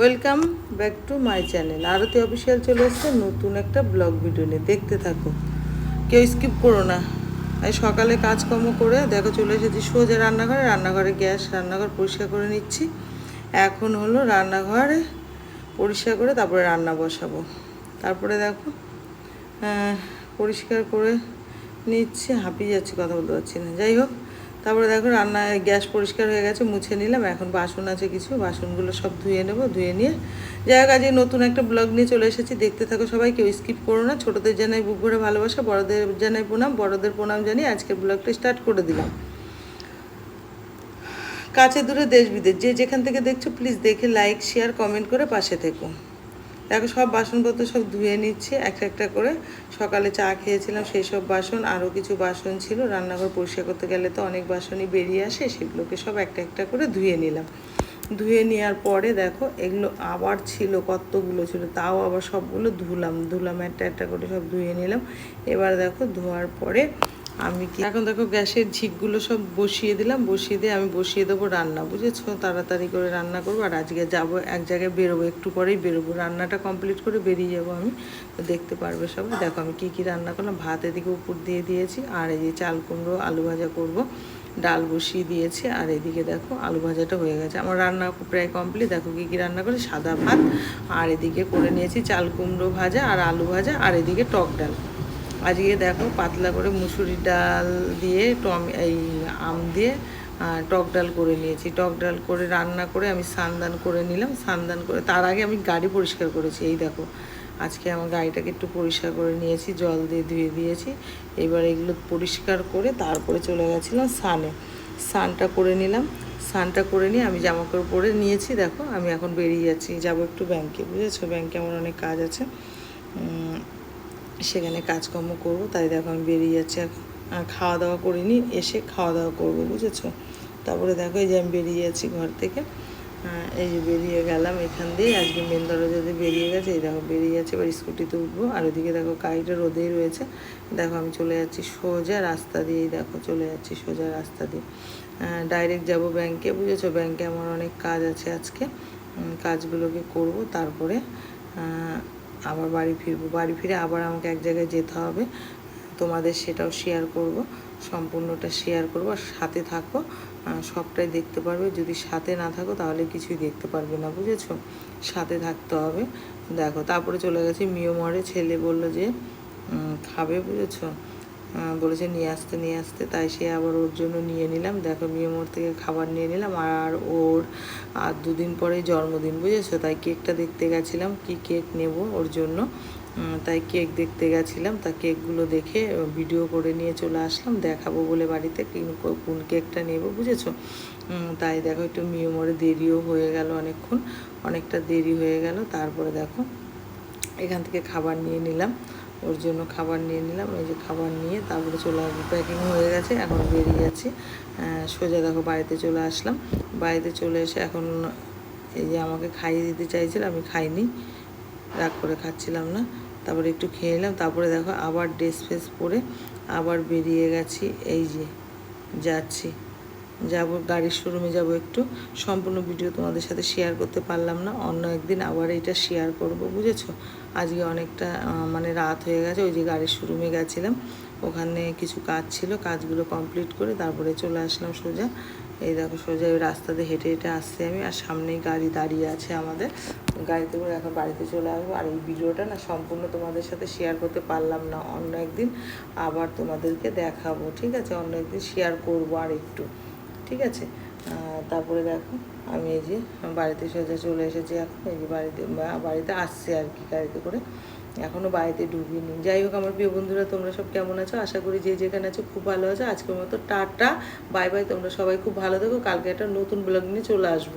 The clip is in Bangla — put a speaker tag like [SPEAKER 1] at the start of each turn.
[SPEAKER 1] Welcome back to my channel. Arati official চলে এসছে, নতুন একটা ব্লগ ভিডিও নিয়ে। দেখতে থাকো। কেউ স্কিপ করো না। এই সকালে কাজকর্ম করে দেখো চলে এসেছি সোজা রান্নাঘরে। রান্নাঘরে গ্যাস, রান্নাঘর পরিষ্কার করে নিচ্ছি। এখন হলো রান্নাঘরে পরিষ্কার করে তারপরে রান্না বসাবো। তারপরে দেখো পরিষ্কার করে নিচ্ছি। হাঁপিয়ে যাচ্ছি, কথা বলতে পারছি না। যাই হোক তারপরে দেখো রান্না গ্যাস পরিষ্কার হয়ে গেছে, মুছে নিলাম। এখন বাসন আছে কিছু, বাসনগুলো সব ধুয়ে নেব, ধুয়ে নিয়ে। যাই হোক, আজকে নতুন একটা ব্লগ নিয়ে চলে এসেছি। দেখতে থাকো সবাই, কেউ স্কিপ করো না। ছোটোদের জানাই বুক ভরে ভালোবাসা, বড়দের জানাই প্রণাম, বড়দের প্রণাম জানিয়ে আজকের ব্লগটা স্টার্ট করে দিলাম। কাছে দূরে দেশ বিদেশ, যে যেখান থেকে দেখছ প্লিজ দেখে লাইক শেয়ার কমেন্ট করে পাশে থেকো। দেখো সব বাসনপত্র সব ধুয়ে নিচ্ছি, একটা একটা করে। সকালে চা খেয়েছিলাম, সেই সব বাসন, আরও কিছু বাসন ছিল। রান্নাঘর পরিষ্কার করতে গেলে তো অনেক বাসনই বেরিয়ে আসে, সেগুলোকে সব একটা একটা করে ধুয়ে নিলাম। ধুয়ে নেওয়ার পরে দেখো, এগুলো আবার ছিল, কতগুলো ছিল, তাও আবার সবগুলো ধুলাম। ধুলাম একটা একটা করে সব ধুয়ে নিলাম। এবার দেখো ধোয়ার পরে আমি কি এখন দেখো গ্যাসের ঝিকগুলো সব বসিয়ে দিলাম, বসিয়ে দিয়ে আমি বসিয়ে দেবো রান্না, বুঝেছ? তাড়াতাড়ি করে রান্না করব, আর আজকে যাব, এক জায়গায় বেরোবো, একটু পরেই বেরোবো। রান্নাটা কমপ্লিট করে বেরিয়ে যাব আমি। দেখতে পারবে সবাই। দেখো আমি কি কি রান্না করলাম। ভাত এদিকে উপর দিয়ে দিয়েছি, আর এই যে চাল কুমড়ো, আলু ভাজা করব। ডাল বসিয়ে দিয়েছি, আর এদিকে দেখো আলু ভাজাটা হয়ে গেছে। আমার রান্না প্রায় কমপ্লিট দেখো কী কী রান্না করে। সাদা ভাত, আর এদিকে করে নিয়েছি চাল কুমড়ো ভাজা, আর আলু ভাজা, আর এদিকে টক ডাল। আজকে দেখো পাতলা করে মুসুরি ডাল দিয়ে টম, এই আম দিয়ে টক ডাল করে নিয়েছি। টক ডাল করে রান্না করে আমি সান্দান করে নিলাম। সান্দান করে, তার আগে আমি গাড়ি পরিষ্কার করেছি। এই দেখো, আজকে আমার গাড়িটাকে একটু পরিষ্কার করে নিয়েছি, জল দিয়ে ধুয়ে দিয়েছি। এবার এগুলো পরিষ্কার করে তারপরে চলে গেছিলাম সানে স্নানটা করে নিলাম। স্নানটা করে নিয়ে আমি জামা কাপড় পরে নিয়েছি। দেখো, আমি এখন বেরিয়ে যাচ্ছি। যাব একটু ব্যাংকে বুঝেছ? ব্যাংকে আমার অনেক কাজ আছে। সেখানে কাজকর্ম করব, তাই দেখো আমি বেরিয়ে যাচ্ছি। আর খাওয়া দাওয়া করিনি, এসে খাওয়া দাওয়া করব, বুঝেছ? তারপরে দেখো এই যে আমি বেরিয়ে যাচ্ছি ঘর থেকে। এই যে বেরিয়ে গেলাম এখান দিয়ে, আজকে মেন দরজা বেরিয়ে গেছে, এই দেখো বেরিয়ে যাচ্ছে, এবার স্কুটিতে উঠবো। আর ওদিকে দেখো গাড়িটা রোদেই রয়েছে। দেখো আমি চলে যাচ্ছি সোজা রাস্তা দিয়েই দেখো চলে যাচ্ছি সোজা রাস্তা দিয়ে। ডাইরেক্ট যাব ব্যাংকে বুঝেছ? ব্যাংকে আমার অনেক কাজ আছে আজকে। কাজগুলোকে করব, তারপরে আবার বাড়ি ফিরবো। বাড়ি ফিরে আবার আমাকে এক জায়গায় যেতে হবে। তোমাদের সেটাও শেয়ার করব, সম্পূর্ণটা শেয়ার করব আর সাথে থাকো। সবটাই দেখতে পারবে। যদি সাথে না থাকো তাহলে কিছুই দেখতে পারবে না, বুঝেছ? সাথে থাকতে হবে। দেখো, তারপরে চলে গেছি মিয়মরে ছেলে বলল যে খাবে, বুঝেছ? বলেছে নিয়ে আসতে নিয়ে আসতে। তাই সে আবার ওর জন্য নিয়ে নিলাম। দেখো মিয়মোর থেকে খাবার নিয়ে নিলাম। আর ওর, আর দুদিন পরেই জন্মদিন, বুঝেছ? তাই কেকটা দেখতে গেছিলাম, কি কেক নেব ওর জন্য। তাই কেক দেখতে গেছিলাম। তা কেকগুলো দেখে ভিডিও করে নিয়ে চলে আসলাম। দেখাবো বলে বাড়িতে কিন- কেকটা নেব, বুঝেছ? তাই দেখো একটু মিয়মোরে দেরিও হয়ে গেল অনেকক্ষণ। অনেকটা দেরি হয়ে গেল। তারপরে দেখো এখান থেকে খাবার নিয়ে নিলাম। ওর জন্য খাবার নিয়ে নিলাম, এই যে খাবার নিয়ে তারপরে চলে আসব। প্যাকিং হয়ে গেছে, এখন বেরিয়ে যাচ্ছি সোজা দেখো, বাড়িতে চলে আসলাম। বাড়িতে চলে এসে এখন এই যে আমাকে খাইয়ে দিতে চাইছিল, আমি খাইনি। রাগ করে খাচ্ছিলাম না। তারপরে একটু খেয়ে নিলাম। তারপরে দেখো, আবার ড্রেস ফ্রেস পরে আবার বেরিয়ে গেছি। এই যে, যাচ্ছি। যাব, গাড়ির শোরুমে যাব একটু। সম্পূর্ণ ভিডিও তোমাদের সাথে শেয়ার করতে পারলাম না। অন্য একদিন আবার এটা শেয়ার করব, বুঝেছ? আজকে অনেকটা মানে রাত হয়ে গেছে, ওই যে গাড়ির শোরুমে গেছিলাম। ওখানে কিছু কাজ ছিল, কাজগুলো কমপ্লিট করে তারপরে চলে আসলাম সোজা। এই দেখো, সোজা ওই রাস্তা দিয়ে হেঁটে হেঁটে আসছি আমি, আর সামনেই গাড়ি দাঁড়িয়ে আছে আমাদের। গাড়িতে করে এখন বাড়িতে চলে আসব। আর এই ভিডিওটা না সম্পূর্ণ তোমাদের সাথে শেয়ার করতে পারলাম না। অন্য একদিন আবার তোমাদেরকে দেখাবো, ঠিক আছে? অন্য একদিন শেয়ার করব আর একটু। ঠিক আছে? তারপরে দেখো, আমি এই যে বাড়িতে সোজা চলে এসেছি এখন, এই যে বাড়িতে বাড়িতে আসছে আর কি গাড়িতে করে। এখনও বাড়িতে ঢুকিনি। যাই হোক আমার প্রিয় বন্ধুরা, তোমরা সব কেমন আছো? আশা করি যে যেখানে আছো খুব ভালো আছো। আজকের মতো টাটা, বাই বাই, তোমরা সবাই খুব ভালো থেকো। কালকে একটা নতুন ব্লগ নিয়ে চলে আসব।